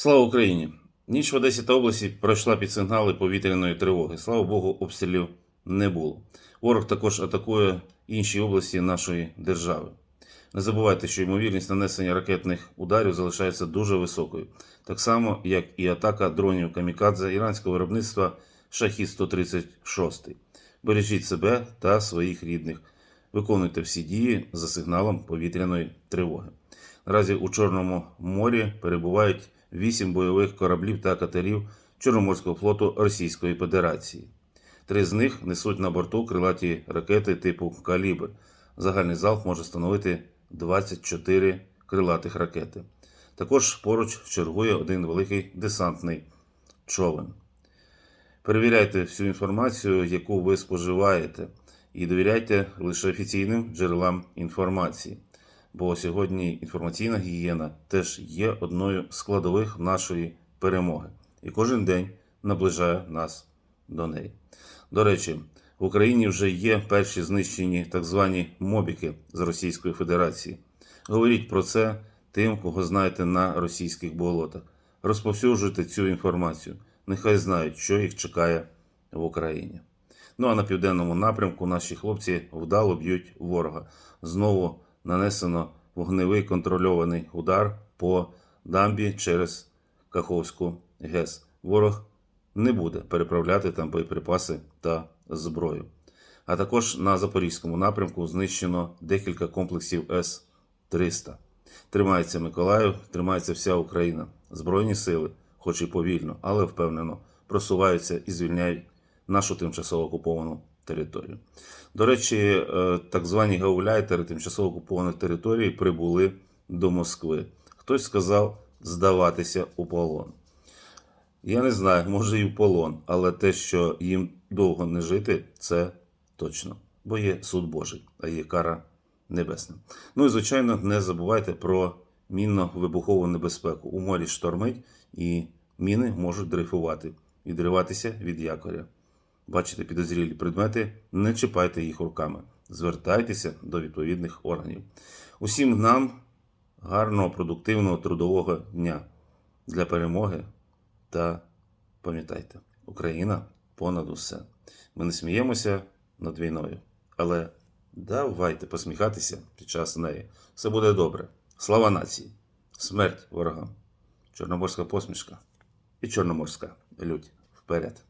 Слава Україні! Ніч в Одесі та області пройшла під сигнали повітряної тривоги. Слава Богу, обстрілів не було. Ворог також атакує інші області нашої держави. Не забувайте, що ймовірність нанесення ракетних ударів залишається дуже високою, так само як і атака дронів камікадзе іранського виробництва Шахід 136. Бережіть себе та своїх рідних. Виконуйте всі дії за сигналом повітряної тривоги. Наразі у Чорному морі перебувають вісім бойових кораблів та катерів Чорноморського флоту Російської Федерації. Три з них несуть на борту крилаті ракети типу Калібр. Загальний залп може становити 24 крилатих ракети. Також поруч чергує один великий десантний човен. Перевіряйте всю інформацію, яку ви споживаєте, і довіряйте лише офіційним джерелам інформації. Бо сьогодні інформаційна гігієна теж є одною з складових нашої перемоги, і кожен день наближає нас до неї. До речі, в Україні вже є перші знищені так звані мобіки з Російської Федерації. Говоріть про це тим, кого знаєте на російських болотах. Розповсюджуйте цю інформацію. Нехай знають, що їх чекає в Україні. Ну а на південному напрямку наші хлопці вдало б'ють ворога. Знову нанесено вогневий контрольований удар по дамбі через Каховську ГЕС. Ворог не буде переправляти там боєприпаси та зброю. А також на Запорізькому напрямку знищено декілька комплексів С-300. Тримається Миколаїв, тримається вся Україна. Збройні сили, хоч і повільно, але впевнено, просуваються і звільняють нашу тимчасово окуповану територію. До речі, е, так звані гауляйтери тимчасово окупованих територій прибули до Москви. Хтось сказав здаватися у полон. Я не знаю, може і в полон, але те, що їм довго не жити, це точно. Бо є суд Божий, а є кара небесна. Ну і звичайно, не забувайте про мінно-вибухову небезпеку. У морі штормить і міни можуть дрейфувати, відриватися від якоря. Бачите підозрілі предмети, не чіпайте їх руками. Звертайтеся до відповідних органів. Усім нам гарного, продуктивного трудового дня для перемоги. Та пам'ятайте, Україна понад усе. Ми не сміємося над війною, але давайте посміхатися під час неї. Все буде добре. Слава нації! Смерть ворогам! Чорноморська посмішка і чорноморська лють. Вперед!